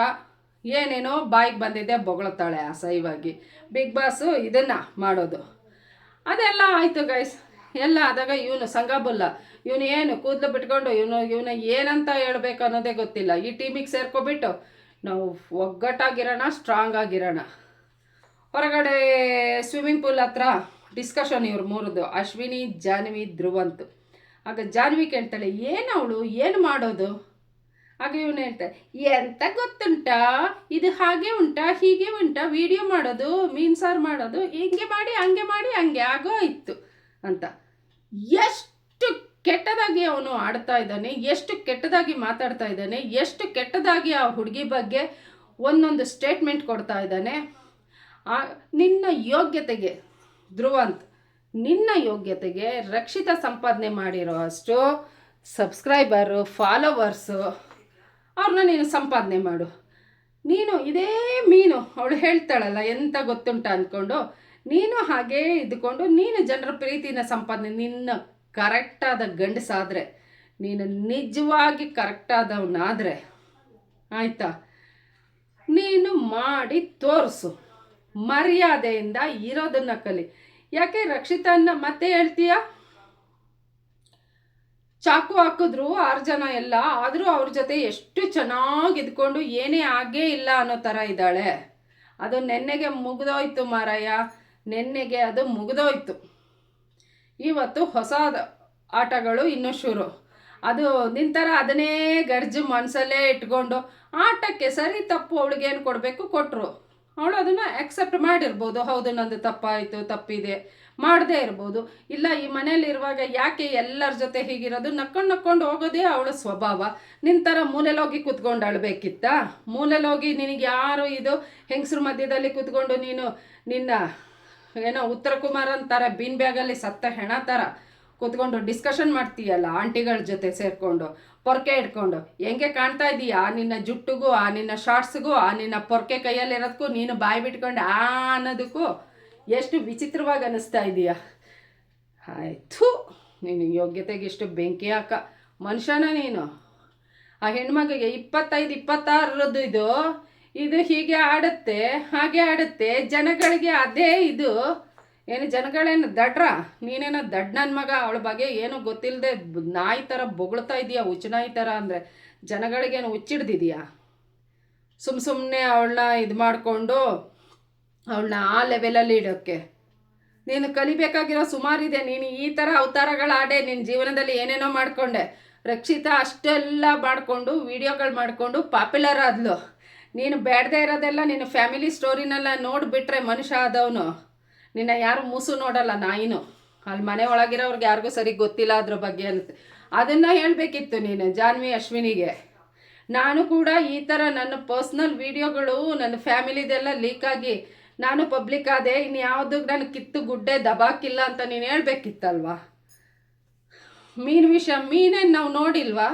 ಏನೇನೋ ಬಾಯಿಗೆ ಬಂದಿದೆ ಬೊಗಳ್ತಾಳೆ ಅಸಹ್ಯವಾಗಿ ಬಿಗ್ ಬಾಸು ಇದನ್ನು ಮಾಡೋದು. ಅದೆಲ್ಲ ಆಯಿತು ಗೈಸ್ ಎಲ್ಲ ಆದಾಗ ಇವನು ಸಂಗಬುಲ್ಲ ಇವನು ಏನು ಕೂದಲು ಬಿಟ್ಕೊಂಡು ಇವನು, ಇವನ ಏನಂತ ಹೇಳ್ಬೇಕು ಅನ್ನೋದೇ ಗೊತ್ತಿಲ್ಲ. ಈ ಟೀಮಿಗೆ ಸೇರ್ಕೊಬಿಟ್ಟು ನಾವು ಒಗ್ಗಟ್ಟಾಗಿರೋಣ ಸ್ಟ್ರಾಂಗ್ ಆಗಿರೋಣ. ಹೊರಗಡೆ ಸ್ವಿಮ್ಮಿಂಗ್ ಪೂಲ್ ಹತ್ರ ಡಿಸ್ಕಷನ್ ಇವ್ರ ಮೂರದು. ಅಶ್ವಿನಿ, ಜಾನ್ವಿ, ಧ್ರುವಂತು. ಆಗ ಜಾನ್ವಿ ಕೇಳ್ತಾಳೆ ಏನು ಅವಳು? ಏನು ಮಾಡೋದು? ಆಗ ಇವನು ಹೇಳ್ತಾರೆ ಎಂತ ಗೊತ್ತುಂಟಾ? ಇದು ಹಾಗೆ ಉಂಟಾ, ಹೀಗೆ ಉಂಟಾ? ವಿಡಿಯೋ ಮಾಡೋದು, ಮೀನು ಸಾರು ಮಾಡೋದು, ಹಿಂಗೆ ಮಾಡಿ, ಹಂಗೆ ಮಾಡಿ, ಹಂಗೆ ಆಗೋ ಇತ್ತು ಅಂತ. ಎಷ್ಟು ಕೆಟ್ಟದಾಗಿ ಅವನು ಆಡ್ತಾ ಇದ್ದಾನೆ, ಎಷ್ಟು ಕೆಟ್ಟದಾಗಿ ಮಾತಾಡ್ತಾ ಇದ್ದಾನೆ, ಎಷ್ಟು ಕೆಟ್ಟದಾಗಿ ಆ ಹುಡುಗಿ ಬಗ್ಗೆ ಒಂದೊಂದು ಸ್ಟೇಟ್ಮೆಂಟ್ ಕೊಡ್ತಾ ಇದ್ದಾನೆ. ನಿನ್ನ ಯೋಗ್ಯತೆಗೆ, ಧ್ರುವಂತ್, ನಿನ್ನ ಯೋಗ್ಯತೆಗೆ ರಕ್ಷಿತ ಸಂಪಾದನೆ ಮಾಡಿರೋ ಅಷ್ಟು ಸಬ್ಸ್ಕ್ರೈಬರು ಫಾಲೋವರ್ಸು ಅವ್ರನ್ನ ನೀನು ಸಂಪಾದನೆ ಮಾಡು. ನೀನು ಇದೇ ಮೀನು ಅವಳು ಹೇಳ್ತಾಳಲ್ಲ, ಎಂತ ಗೊತ್ತುಂಟ ಅಂದ್ಕೊಂಡು ನೀನು ಹಾಗೇ ಇದ್ಕೊಂಡು ನೀನು ಜನರ ಪ್ರೀತಿನ ಸಂಪಾದನೆ, ನಿನ್ನ ಕರೆಕ್ಟಾದ ಗಂಡಸಾದರೆ, ನೀನು ನಿಜವಾಗಿ ಕರೆಕ್ಟಾದವನಾದರೆ, ಆಯಿತಾ? ನೀನು ಮಾಡಿ ತೋರಿಸು, ಮರ್ಯಾದೆಯಿಂದ ಇರೋದನ್ನು ಕಲಿ. ಯಾಕೆ ರಕ್ಷಿತನ್ನ ಮತ್ತೆ ಹೇಳ್ತೀಯಾ? ಚಾಕು ಹಾಕಿದ್ರು ಆರು ಜನ ಎಲ್ಲ, ಆದರೂ ಅವ್ರ ಜೊತೆ ಎಷ್ಟು ಚೆನ್ನಾಗಿ ಇದ್ಕೊಂಡು ಏನೇ ಆಗೇ ಇಲ್ಲ ಅನ್ನೋ ಥರ ಇದ್ದಾಳೆ. ಅದು ನೆನ್ನೆಗೆ ಮುಗಿದೋಯ್ತು ಮಾರಾಯ ನೆನ್ನೆಗೆ ಅದು ಮುಗಿದೋಯ್ತು. ಇವತ್ತು ಹೊಸ ಆಟಗಳು ಇನ್ನೂ ಶುರು. ಅದು ನಿಂತರ ಅದನ್ನೇ ಗರ್ಜು ಮನಸಲ್ಲೇ ಇಟ್ಕೊಂಡು, ಆಟಕ್ಕೆ ಸರಿ ತಪ್ಪು ಅವಳಿಗೆ ಏನು ಕೊಡಬೇಕು ಕೊಟ್ಟರು ಅವಳು ಅದನ್ನು ಆಕ್ಸೆಪ್ಟ್ ಮಾಡಿರ್ಬೋದು. ಹೌದು, ನಂದು ತಪ್ಪಾಯಿತು, ತಪ್ಪಿದೆ. ಮಾಡದೇ ಇರ್ಬೋದು. ಇಲ್ಲ, ಈ ಮನೇಲಿ ಇರುವಾಗ ಯಾಕೆ ಎಲ್ಲರ ಜೊತೆ ಹೀಗಿರೋದು? ನಕ್ಕೊಂಡು ನಕ್ಕೊಂಡು ಹೋಗೋದೇ ಅವಳ ಸ್ವಭಾವ. ನಿನ್ನ ಥರ ಮೂಲೆಲೋಗಿ ಕುತ್ಕೊಂಡು ಅಳಬೇಕಿತ್ತ? ಮೂಲೆಲೋಗಿ ನಿನಗೆ ಯಾರು ಇದು ಹೆಂಗಸ್ರ ಮಧ್ಯದಲ್ಲಿ ಕೂತ್ಕೊಂಡು ನೀನು ನಿನ್ನ ಏನೋ ಉತ್ತರ ಕುಮಾರ್ ಅಂತಾರೆ ಬೀನ್ ಬ್ಯಾಗಲ್ಲಿ ಸತ್ತ ಹೆಣ ಥರ ಕೂತ್ಕೊಂಡು ಡಿಸ್ಕಷನ್ ಮಾಡ್ತೀಯಲ್ಲ, ಆಂಟಿಗಳ ಜೊತೆ ಸೇರಿಕೊಂಡು. ಪೊರ್ಕೆ ಇಟ್ಕೊಂಡು ಹೆಂಗೆ ಕಾಣ್ತಾ ಇದೀಯಾ? ನಿನ್ನ ಜುಟ್ಟುಗೂ, ಆ ನಿನ್ನ ಶಾರ್ಟ್ಸ್ಗೂ ಆ ನಿನ್ನ ಪೊರ್ಕೆ ಕೈಯಲ್ಲಿರೋದಕ್ಕೂ ನೀನು ಬಾಯಿ ಬಿಟ್ಕೊಂಡು ಆ ಅನ್ನೋದಕ್ಕೂ ಎಷ್ಟು ವಿಚಿತ್ರವಾಗಿ ಅನ್ನಿಸ್ತಾ ಇದೀಯ? ಆಯ್ತು ನೀನು ಯೋಗ್ಯತೆಗೆ ಇಷ್ಟು ಬೆಂಕಿ ಹಾಕ. ಮನುಷ್ಯನ ನೀನು? ಆ ಹೆಣ್ಮಗಿಗೆ ಇಪ್ಪತ್ತೈದು, ಇಪ್ಪತ್ತಾರರದ್ದು ಇದು. ಇದು ಹೀಗೆ ಆಡುತ್ತೆ, ಹಾಗೆ ಆಡುತ್ತೆ, ಜನಗಳಿಗೆ ಅದೇ ಇದು. ಏನು ಜನಗಳೇನು ದಡ್ರ? ನೀನೇನೋ ದಡ್ ನನ್ನ ಮಗ? ಅವಳ ಬಗ್ಗೆ ಏನೂ ಗೊತ್ತಿಲ್ಲದೆ ನಾಯಿ ಥರ ಬೊಗಳ್ತಾ ಇದೀಯಾ ಹುಚ್ಚನಾಯಿ ಥರ ಅಂದರೆ ಜನಗಳಿಗೇನು ಹುಚ್ಚಿಡ್ದಿದೆಯಾ? ಸುಮ್ಮ ಸುಮ್ಮನೆ ಅವಳನ್ನ ಇದು ಮಾಡಿಕೊಂಡು ಅವಳನ್ನ ಆ ಲೆವೆಲಲ್ಲಿ ಇಡೋಕ್ಕೆ ನೀನು ಕಲಿಬೇಕಾಗಿರೋ ಸುಮಾರಿದೆ ನೀನು ಈ ಥರ ಅವತಾರಗಳಾಡೆ ನಿನ್ನ ಜೀವನದಲ್ಲಿ ಏನೇನೋ ಮಾಡಿಕೊಂಡೆ. ರಕ್ಷಿತಾ ಅಷ್ಟೆಲ್ಲ ಮಾಡಿಕೊಂಡು, ವಿಡಿಯೋಗಳು ಮಾಡಿಕೊಂಡು ಪಾಪ್ಯುಲರ್ ಆದ್ಲು. ನೀನು ಬೇಡದೇ ಇರೋದೆಲ್ಲ ನಿನ್ನ ಫ್ಯಾಮಿಲಿ ಸ್ಟೋರಿನೆಲ್ಲ ನೋಡಿಬಿಟ್ರೆ ಮನುಷ್ಯ ಆದವನು. ನಿನ್ನ ಯಾರು ಮೂಸು ನೋಡಲ್ಲ ನಾಯಿನು. ಅಲ್ಲಿ ಮನೆ ಒಳಗಿರೋರ್ಗೆ ಯಾರಿಗೂ ಸರಿ ಗೊತ್ತಿಲ್ಲ ಅದ್ರ ಬಗ್ಗೆ ಅಂತ. ಅದನ್ನು ಹೇಳಬೇಕಿತ್ತು ನೀನು ಜಾನ್ವಿ ಅಶ್ವಿನಿಗೆ. ನಾನು ಕೂಡ ಈ ಥರ ನನ್ನ ಪರ್ಸ್ನಲ್ ವೀಡಿಯೋಗಳು ನನ್ನ ಫ್ಯಾಮಿಲಿದೆಲ್ಲ ಲೀಕ್ ಆಗಿ ನಾನು ಪಬ್ಲಿಕ್ ಆದೆ ಇನ್ನು ಯಾವುದು ನಾನು ಕಿತ್ತು ಗುಡ್ಡೆ ದಬಾಕಿಲ್ಲ ಅಂತ ನೀನು ಹೇಳ್ಬೇಕಿತ್ತಲ್ವಾ? ಮೀನು ವಿಷಯ ಮೀನೇನು ನಾವು ನೋಡಿಲ್ವಾ?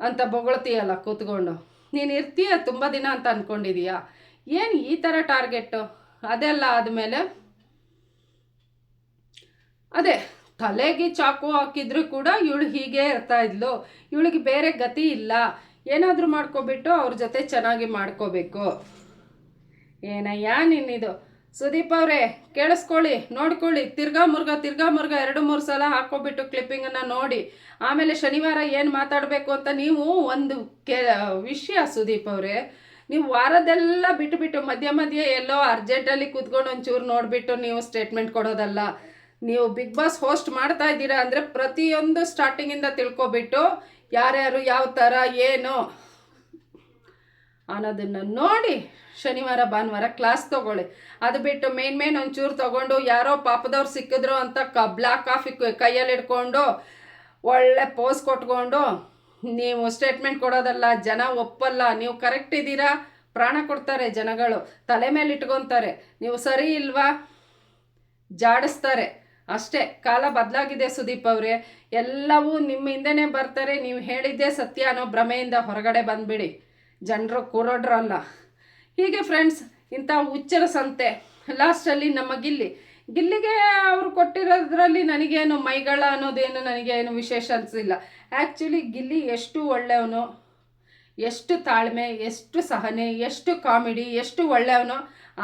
ಅಂತ ಬೊಗಳ್ತೀಯಲ್ಲ ಕೂತ್ಕೊಂಡು. ನೀನು ಇರ್ತೀಯ ತುಂಬ ದಿನ ಅಂತ ಅಂದ್ಕೊಂಡಿದೀಯಾ ಏನು ಈ ಥರ ಟಾರ್ಗೆಟು ಅದೆಲ್ಲ ಆದಮೇಲೆ ಅದೇ ತಲೆಗೆ ಚಾಕು ಹಾಕಿದ್ರು ಕೂಡ ಇವಳು ಹೀಗೆ ಇರ್ತಾ ಇದ್ಲು. ಇವಳಿಗೆ ಬೇರೆ ಗತಿ ಇಲ್ಲ. ಏನಾದರೂ ಮಾಡ್ಕೊಬಿಟ್ಟು ಅವ್ರ ಜೊತೆ ಚೆನ್ನಾಗಿ ಮಾಡ್ಕೋಬೇಕು. ಏನಯ್ಯ ನಿನ್ನಿದು? ಸುದೀಪ್ ಅವರೇ, ಕೇಳಿಸ್ಕೊಳ್ಳಿ, ನೋಡ್ಕೊಳ್ಳಿ. ತಿರ್ಗಾ ಮುರ್ಗ ತಿರ್ಗಾ ಮುರ್ಗ ಎರಡು ಮೂರು ಸಲ ಹಾಕ್ಕೊಬಿಟ್ಟು ಕ್ಲಿಪ್ಪಿಂಗನ್ನು ನೋಡಿ. ಆಮೇಲೆ ಶನಿವಾರ ಏನು ಮಾತಾಡಬೇಕು ಅಂತ ನೀವು ಒಂದು ಕೆ ವಿಷಯ ಸುದೀಪ್ ಅವರೇ. ನೀವು ವಾರದೆಲ್ಲ ಬಿಟ್ಟು ಮಧ್ಯ ಮಧ್ಯೆ ಎಲ್ಲೋ ಅರ್ಜೆಂಟಲ್ಲಿ ಕೂತ್ಕೊಂಡು ಒಂಚೂರು ನೋಡಿಬಿಟ್ಟು ನೀವು ಸ್ಟೇಟ್ಮೆಂಟ್ ಕೊಡೋದಲ್ಲ, ನೀವು ಬಿಗ್ ಬಾಸ್ ಹೋಸ್ಟ್ ಮಾಡ್ತಾ ಇದ್ದೀರಾ ಅಂದರೆ ಪ್ರತಿಯೊಂದು ಸ್ಟಾರ್ಟಿಂಗಿಂದ ತಿಳ್ಕೊಬಿಟ್ಟು ಯಾರ್ಯಾರು ಯಾವ ಥರ ಏನು ಅನ್ನೋದನ್ನು ನೋಡಿ ಶನಿವಾರ, ಭಾನುವಾರ ಕ್ಲಾಸ್ ತೊಗೊಳ್ಳಿ. ಅದು ಬಿಟ್ಟು ಮೇನ್ ಮೇನ್ ಒಂಚೂರು ತೊಗೊಂಡು ಯಾರೋ ಪಾಪದವ್ರು ಸಿಕ್ಕಿದ್ರು ಅಂತ ಕ ಬ್ಲ್ಯಾಕ್ ಕಾಫಿ ಕೈಯಲ್ಲಿ ಇಟ್ಕೊಂಡು ಒಳ್ಳೆ ಪೋಸ್ ಕೊಟ್ಕೊಂಡು ನೀವು ಸ್ಟೇಟ್ಮೆಂಟ್ ಕೊಡೋದಲ್ಲ, ಜನ ಒಪ್ಪಲ್ಲ, ನೀವು ಕರೆಕ್ಟ್ ಇದ್ದೀರಾ? ಪ್ರಾಣ ಕೊಡ್ತಾರೆ ಜನಗಳು. ತಲೆ ಮೇಲೆ ಇಟ್ಕೊತಾರೆ. ನೀವು ಸರಿ ಇಲ್ವಾ? ಜಾಡಿಸ್ತಾರೆ. ಅಷ್ಟೇ, ಕಾಲ ಬದಲಾಗಿದೆ ಸುದೀಪ್ ಅವರೇ. ಎಲ್ಲವೂ ನಿಮ್ಮ ಹಿಂದೆನೇ ಬರ್ತಾರೆ. ನೀವು ಹೇಳಿದ್ದೆ ಸತ್ಯ ಅನ್ನೋ ಭ್ರಮೆಯಿಂದ ಹೊರಗಡೆ ಬಂದ್ಬಿಡಿ. ಜನರು ಕೂರೋಡ್ರಲ್ಲ ಹೀಗೆ ಫ್ರೆಂಡ್ಸ್ ಇಂಥ ಹುಚ್ಚರ ಸಂತೆ ಲಾಸ್ಟಲ್ಲಿ ನಮಗಿಲ್ಲಿ ಗಿಲ್ಲಿ. ಗಿಲ್ಲಿಗೆ ಅವರು ಕೊಟ್ಟಿರೋದ್ರಲ್ಲಿ ನನಗೇನು ಮೈಗಳ ಅನ್ನೋದೇನು ನನಗೇನು ವಿಶೇಷ ಅನಿಸಿಲ್ಲ. ಆ್ಯಕ್ಚುಲಿ ಗಿಲ್ಲಿ ಎಷ್ಟು ಒಳ್ಳೆಯವನು, ಎಷ್ಟು ತಾಳ್ಮೆ, ಎಷ್ಟು ಸಹನೆ, ಎಷ್ಟು ಕಾಮಿಡಿ, ಎಷ್ಟು ಒಳ್ಳೆಯವನು,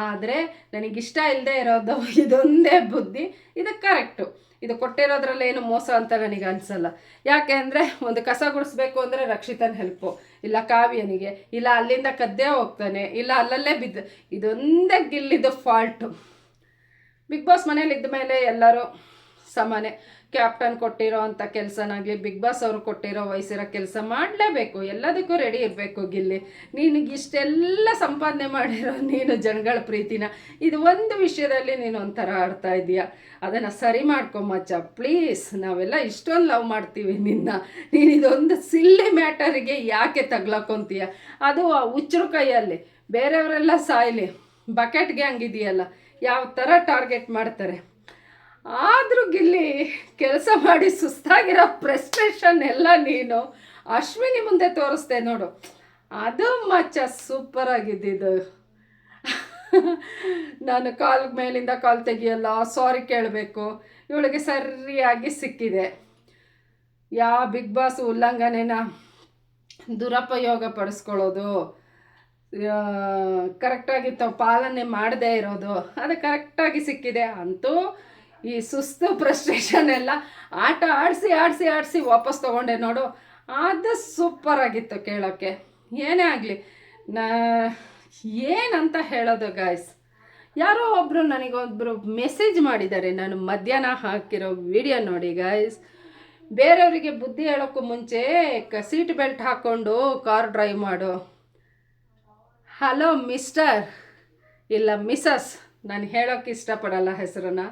ಆದರೆ ನನಗಿಷ್ಟ ಇಲ್ಲದೆ ಇರೋದು ಇದೊಂದೇ ಬುದ್ಧಿ, ಇದು ಕರೆಕ್ಟು ಇದು ಕೊಟ್ಟಿರೋದ್ರಲ್ಲಿ ಏನು ಮೋಸ ಅಂತ ನನಗೆ ಅನಿಸಲ್ಲ. ಯಾಕೆ ಅಂದರೆ ಒಂದು ಕಸ ಗುಡಿಸ್ಬೇಕು ಅಂದರೆ ರಕ್ಷಿತನ ಹೆಲ್ಪು ಇಲ್ಲ ಕಾವ್ಯನಿಗೆ, ಇಲ್ಲ ಅಲ್ಲಿಂದ ಕದ್ದೇ ಹೋಗ್ತಾನೆ, ಇಲ್ಲ ಅಲ್ಲಲ್ಲೇ ಬಿದ್ದು, ಇದೊಂದೇ ಗಿಲ್ಲಿದು ಫಾಲ್ಟು ಬಿಗ್ ಬಾಸ್ ಮನೇಲಿ ಇದ್ದ ಮೇಲೆ ಎಲ್ಲರೂ ಸಮಾನೆ. ಕ್ಯಾಪ್ಟನ್ ಕೊಟ್ಟಿರೋ ಅಂಥ ಕೆಲಸನಾಗಲಿ ಬಿಗ್ ಬಾಸ್ ಅವರು ಕೊಟ್ಟಿರೋ ವಯಸ್ಸಿರೋ ಕೆಲಸ ಮಾಡಲೇಬೇಕು. ಎಲ್ಲದಕ್ಕೂ ರೆಡಿ ಇರಬೇಕು ಗಿಲ್ಲಿ. ನಿನಗೆ ಇಷ್ಟೆಲ್ಲ ಸಂಪಾದನೆ ಮಾಡಿರೋ ನೀನು ಜನಗಳ ಪ್ರೀತಿನ, ಇದು ಒಂದು ವಿಷಯದಲ್ಲಿ ನೀನು ಒಂಥರ ಆಡ್ತಾ ಇದೀಯ ಅದನ್ನು ಸರಿ ಮಾಡ್ಕೊ ಮಚ್ಚ. ಪ್ಲೀಸ್ ನಾವೆಲ್ಲ ಇಷ್ಟೊಂದು ಲವ್ ಮಾಡ್ತೀವಿ ನಿನ್ನ. ನೀನು ಇದೊಂದು ಸಿಲ್ಲಿ ಮ್ಯಾಟರಿಗೆ ಯಾಕೆ ತಗ್ಲಾಕೊಂತೀಯ? ಅದು ಆ ಹುಚ್ಚರು ಕೈಯಲ್ಲಿ. ಬೇರೆಯವರೆಲ್ಲ ಸಾಯಲಿ. ಬಕೆಟ್ಗೆ ಹಂಗಿದೆಯಲ್ಲ ಯಾವ ಥರ ಟಾರ್ಗೆಟ್ ಮಾಡ್ತಾರೆ. ಆದರೂ ಗಿಲ್ಲಿ ಕೆಲಸ ಮಾಡಿ ಸುಸ್ತಾಗಿರೋ ಪ್ರೆಸ್ಟ್ರೇಷನ್ ಎಲ್ಲ ನೀನು ಅಶ್ವಿನಿ ಮುಂದೆ ತೋರಿಸ್ದೆ ನೋಡು. ಅದು ಮಚ್ಚ ಸೂಪರ್ ಆಗಿದ್ದಿದ್ದು. ನಾನು ಕಾಲ್ ಮೇಲಿಂದ ಕಾಲ್ ತೆಗಿಯಲ್ಲ ಸಾರಿ ಕೇಳಬೇಕು. ಇವಳಿಗೆ ಸರಿಯಾಗಿ ಸಿಕ್ಕಿದೆ. ಯಾವ ಬಿಗ್ ಬಾಸ್ ಉಲ್ಲಂಘನೆನ ದುರುಪಯೋಗ ಪಡಿಸ್ಕೊಳ್ಳೋದು. ಕರೆಕ್ಟಾಗಿ ತಾವು ಪಾಲನೆ ಮಾಡದೇ ಇರೋದು. ಅದು ಕರೆಕ್ಟಾಗಿ ಸಿಕ್ಕಿದೆ. ಅಂತೂ ಈ ಸುಸ್ತು ಫ್ರಸ್ಟ್ರೇಷನ್ ಎಲ್ಲ ಆಟ ಆಡಿಸಿ ಆಡಿಸಿ ಆಡಿಸಿ ವಾಪಸ್ ತೊಗೊಂಡೆ ನೋಡು. ಅದು ಸೂಪರ್ ಆಗಿತ್ತು ಕೇಳೋಕ್ಕೆ ಏನೇ ಆಗಲಿ. ನಾ, ಏನಂತ ಹೇಳೋದು ಗಾಯ್ಸ್ ಯಾರೋ ಒಬ್ಬರು ನನಗೊಬ್ಬರು ಮೆಸೇಜ್ ಮಾಡಿದ್ದಾರೆ. ನಾನು ಮಧ್ಯಾಹ್ನ ಹಾಕಿರೋ ವಿಡಿಯೋ ನೋಡಿ ಗಾಯ್ಸ್ ಬೇರೆಯವರಿಗೆ ಬುದ್ಧಿ ಹೇಳೋಕ್ಕೂ ಮುಂಚೆ ಕ ಸೀಟ್ ಬೆಲ್ಟ್ ಹಾಕ್ಕೊಂಡು ಕಾರ್ ಡ್ರೈವ್ ಮಾಡು. Hello, mister. ಇಲ್ಲ, ಮಿಸಸ್. ನಾನು ಹೇಳೋಕ್ಕೆ ಇಷ್ಟಪಡಲ್ಲ ಹೆಸರನ್ನು.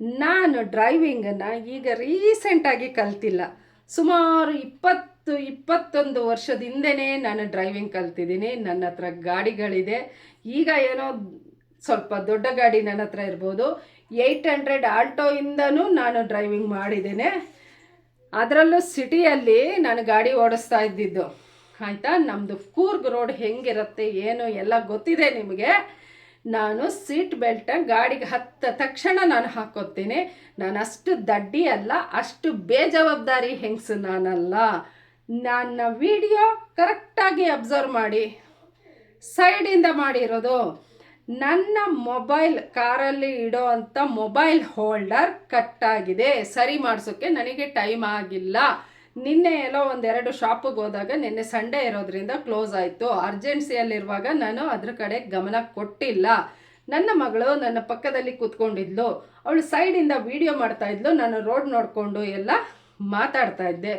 ನಾನು ಡ್ರೈವಿಂಗನ್ನು ಈಗ ರೀಸೆಂಟಾಗಿ ಕಲ್ತಿಲ್ಲ. ಸುಮಾರು ಇಪ್ಪತ್ತು, ಇಪ್ಪತ್ತೊಂದು ವರ್ಷದ ಹಿಂದೆನೇ ನಾನು ಡ್ರೈವಿಂಗ್ ಕಲ್ತಿದ್ದೀನಿ. ನನ್ನ ಹತ್ರ ಗಾಡಿಗಳಿದೆ. ಈಗ ಏನೋ ಸ್ವಲ್ಪ ದೊಡ್ಡ ಗಾಡಿ ನನ್ನ ಹತ್ರ ಇರ್ಬೋದು. ಏಯ್ಟ್ ಹಂಡ್ರೆಡ್ ಆಲ್ಟೋಯಿಂದನೂ ನಾನು ಡ್ರೈವಿಂಗ್ ಮಾಡಿದ್ದೇನೆ. ಅದರಲ್ಲೂ ಸಿಟಿಯಲ್ಲಿ ನಾನು ಗಾಡಿ ಓಡಿಸ್ತಾ ಇದ್ದಿದ್ದು. ಆಯಿತಾ? ನಮ್ಮದು ಕೂರ್ಗ್ ರೋಡ್ ಹೆಂಗಿರುತ್ತೆ, ಏನು ಎಲ್ಲ ಗೊತ್ತಿದೆ ನಿಮಗೆ. ನಾನು ಸೀಟ್ ಬೆಲ್ಟ ಗಾಡಿಗೆ ಹತ್ತ ತಕ್ಷಣ ನಾನು ಹಾಕೋತೀನಿ ನಾನು ಅಷ್ಟು ದಡ್ಡಿ ಅಲ್ಲ, ಅಷ್ಟು ಬೇಜವಾಬ್ದಾರಿ ಹೆಂಗಸು ನಾನಲ್ಲ. ನನ್ನ ವಿಡಿಯೋ ಕರೆಕ್ಟಾಗಿ ಅಬ್ಸರ್ವ್ ಮಾಡಿ. ಸೈಡಿಂದ ಮಾಡಿರೋದು, ನನ್ನ ಮೊಬೈಲ್ ಕಾರಲ್ಲಿ ಇಡೋ ಅಂಥ ಮೊಬೈಲ್ ಹೋಲ್ಡರ್ ಕಟ್ಟಾಗಿದೆ. ಸರಿ ಮಾಡಿಸೋಕ್ಕೆ ನನಗೆ ಟೈಮ್ ಆಗಿಲ್ಲ. ನಿನ್ನೆ ಎಲ್ಲೋ ಒಂದೆರಡು ಶಾಪಿಗೆ ಹೋದಾಗ ನಿನ್ನೆ ಸಂಡೇ ಇರೋದ್ರಿಂದ ಕ್ಲೋಸ್ ಆಯಿತು. ಅರ್ಜೆನ್ಸಿಯಲ್ಲಿರುವಾಗ ನಾನು ಅದ್ರ ಕಡೆ ಗಮನ ಕೊಟ್ಟಿಲ್ಲ. ನನ್ನ ಮಗಳು ನನ್ನ ಪಕ್ಕದಲ್ಲಿ ಕೂತ್ಕೊಂಡಿದ್ಲು. ಅವಳು ಸೈಡಿಂದ ವಿಡಿಯೋ ಮಾಡ್ತಾ ಇದ್ಲು. ನಾನು ರೋಡ್ ನೋಡಿಕೊಂಡು ಎಲ್ಲ ಮಾತಾಡ್ತಾ ಇದ್ದೆ.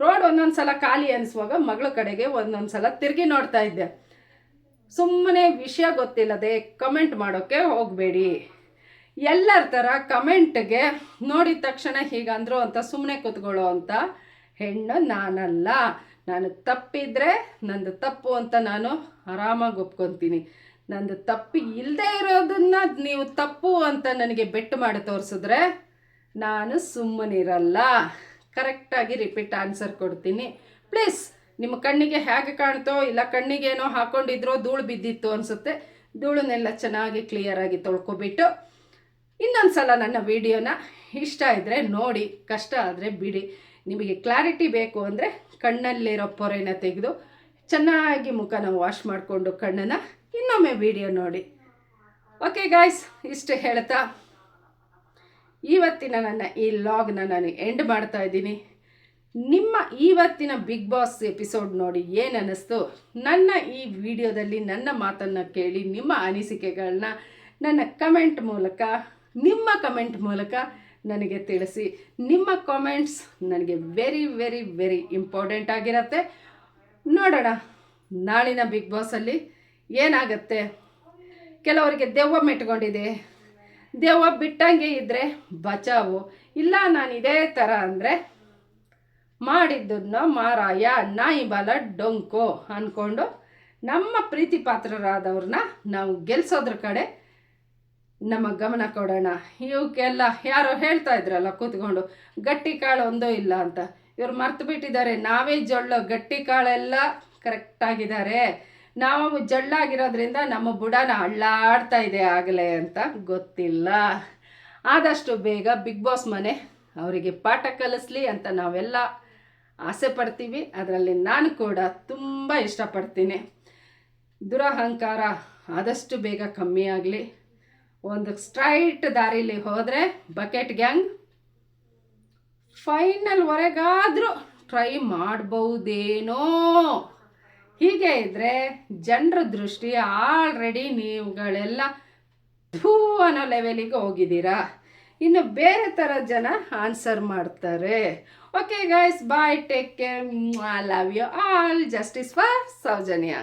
ರೋಡ್ ಒಂದೊಂದು ಸಲ ಖಾಲಿ ಅನಿಸುವಾಗ ಮಗಳ ಕಡೆಗೆ ಒಂದೊಂದು ಸಲ ತಿರುಗಿ ನೋಡ್ತಾ ಇದ್ದೆ. ಸುಮ್ಮನೆ ವಿಷಯ ಗೊತ್ತಿಲ್ಲದೆ ಕಮೆಂಟ್ ಮಾಡೋಕ್ಕೆ ಹೋಗಬೇಡಿ. ಎಲ್ಲರ ಥರ ಕಮೆಂಟ್ಗೆ ನೋಡಿದ ತಕ್ಷಣ ಹೀಗಂದ್ರು ಅಂತ ಸುಮ್ಮನೆ ಕೂತ್ಕೊಳ್ಳೋ ಅಂತ ಹೆಣ್ಣು ನಾನಲ್ಲ. ನಾನು ತಪ್ಪಿದ್ರೆ ನಂದು ತಪ್ಪು ಅಂತ ನಾನು ಆರಾಮಾಗಿ ಒಪ್ಕೊತೀನಿ. ನಂದು ತಪ್ಪು ಇಲ್ಲದೆ ಇರೋದನ್ನ ನೀವು ತಪ್ಪು ಅಂತ ನನಗೆ ಬೆಟ್ಟು ಮಾಡಿ ತೋರಿಸಿದ್ರೆ ನಾನು ಸುಮ್ಮನಿರಲ್ಲ. ಕರೆಕ್ಟಾಗಿ ರಿಪೀಟ್ ಆನ್ಸರ್ ಕೊಡ್ತೀನಿ. ಪ್ಲೀಸ್ ನಿಮ್ಮ ಕಣ್ಣಿಗೆ ಹೇಗೆ ಕಾಣ್ತೋ ಇಲ್ಲ ಕಣ್ಣಿಗೇನೋ ಹಾಕೊಂಡಿದ್ರೋ ಧೂಳು ಬಿದ್ದಿತ್ತು ಅನಿಸುತ್ತೆ. ಧೂಳನ್ನೆಲ್ಲ ಚೆನ್ನಾಗಿ ಕ್ಲಿಯರಾಗಿ ತೊಳ್ಕೊಬಿಟ್ಟು ಇನ್ನೊಂದು ಸಲ ನನ್ನ ವಿಡಿಯೋನ ಇಷ್ಟ ಇದ್ದರೆ ನೋಡಿ, ಕಷ್ಟ ಆದರೆ ಬಿಡಿ. ನಿಮಗೆ ಕ್ಲಾರಿಟಿ ಬೇಕು ಅಂದರೆ ಕಣ್ಣಲ್ಲಿರೋ ಪೊರೆನ ತೆಗೆದು ಚೆನ್ನಾಗಿ ಮುಖನ ವಾಶ್ ಮಾಡಿಕೊಂಡು ಕಣ್ಣನ್ನು ಇನ್ನೊಮ್ಮೆ ವಿಡಿಯೋ ನೋಡಿ. ಓಕೆ ಗಾಯ್ಸ್ ಇಷ್ಟು ಹೇಳ್ತಾ. ಇವತ್ತಿನ ನನ್ನ ಈ ಲಾಗ್ನ ನಾನು ಎಂಡ್ ಮಾಡ್ತಾ ಇದ್ದೀನಿ. ನಿಮ್ಮ ಇವತ್ತಿನ ಬಿಗ್ ಬಾಸ್ ಎಪಿಸೋಡ್ ನೋಡಿ ಏನು ಅನ್ನಿಸ್ತು? ನನ್ನ ಈ ವಿಡಿಯೋದಲ್ಲಿ ನನ್ನ ಮಾತನ್ನು ಕೇಳಿ ನಿಮ್ಮ ಅನಿಸಿಕೆಗಳನ್ನ ನನ್ನ ಕಮೆಂಟ್ ಮೂಲಕ, ನಿಮ್ಮ ಕಮೆಂಟ್ ಮೂಲಕ ನನಗೆ ತಿಳಿಸಿ. ನಿಮ್ಮ ಕಾಮೆಂಟ್ಸ್ ನನಗೆ ವೆರಿ ವೆರಿ ವೆರಿ ಇಂಪಾರ್ಟೆಂಟ್ ಆಗಿರತ್ತೆ. ನೋಡೋಣ, ನಾಳಿನ ಬಿಗ್ ಬಾಸಲ್ಲಿ ಏನಾಗುತ್ತೆ? ಕೆಲವರಿಗೆ ದೆವ್ವ ಮೆಟ್ಕೊಂಡಿದೆ. ದೆವ್ವ ಬಿಟ್ಟಂಗೆ ಇದ್ದರೆ ಬಚಾವು? ಇಲ್ಲ, ನಾನು ಇದೇ ಥರ ಅಂದರೆ ಮಾಡಿದ್ದನ್ನ ಮಾರಾಯ, ನಾಯಿ ಬಾಲ ಡೊಂಕು ಅಂದ್ಕೊಂಡು ನಮ್ಮ ಪ್ರೀತಿ ಪಾತ್ರರಾದವ್ರನ್ನ ನಾವು ಗೆಲ್ಸೋದ್ರ ಕಡೆ ನಮ್ಮ ಗಮನ ಕೊಡೋಣ. ಇವಕ್ಕೆಲ್ಲ ಯಾರೋ ಹೇಳ್ತಾ ಇದ್ರಲ್ಲ ಕೂತ್ಕೊಂಡು, ಗಟ್ಟಿ ಕಾಳು ಒಂದೋ ಇಲ್ಲ ಅಂತ. ಇವ್ರು ಮರ್ತು ಬಿಟ್ಟಿದ್ದಾರೆ. ನಾವೇ ಜೊಳ್ಳು ಗಟ್ಟಿ ಕಾಳೆಲ್ಲ ಕರೆಕ್ಟಾಗಿದ್ದಾರೆ ನಾವು ಜಳ್ಳಾಗಿರೋದ್ರಿಂದ ನಮ್ಮ ಬುಡನ ಅಳ್ಳಾಡ್ತಾ ಇದೆ ಆಗಲೇ ಅಂತ ಗೊತ್ತಿಲ್ಲ. ಆದಷ್ಟು ಬೇಗ ಬಿಗ್ ಬಾಸ್ ಮನೆ ಅವರಿಗೆ ಪಾಠ ಕಲಿಸ್ಲಿ ಅಂತ ನಾವೆಲ್ಲ ಆಸೆ ಪಡ್ತೀವಿ. ಅದರಲ್ಲಿ ನಾನು ಕೂಡ ತುಂಬ ಇಷ್ಟಪಡ್ತೀನಿ. ದುರಹಂಕಾರ ಆದಷ್ಟು ಬೇಗ ಕಮ್ಮಿ ಆಗಲಿ. ಒಂದು ಸ್ಟ್ರೈಟ್ ದಾರಿಲಿ ಹೋದರೆ ಬಕೆಟ್ ಗ್ಯಾಂಗ್. ಫೈನಲ್ವರೆಗಾದರೂ ಟ್ರೈ ಮಾಡ್ಬೋದೇನೋ ಹೀಗೆ ಇದ್ದರೆ ಜನರ ದೃಷ್ಟಿ ಆಲ್ರೆಡಿ ನೀವುಗಳೆಲ್ಲ ಧೂ ಅನ್ನೋ ಲೆವೆಲಿಗೆ ಹೋಗಿದ್ದೀರಾ. ಇನ್ನು ಬೇರೆ ಥರ ಜನ ಆನ್ಸರ್ ಮಾಡ್ತಾರೆ. Okay guys bye take care I love you all justice for Soujanya.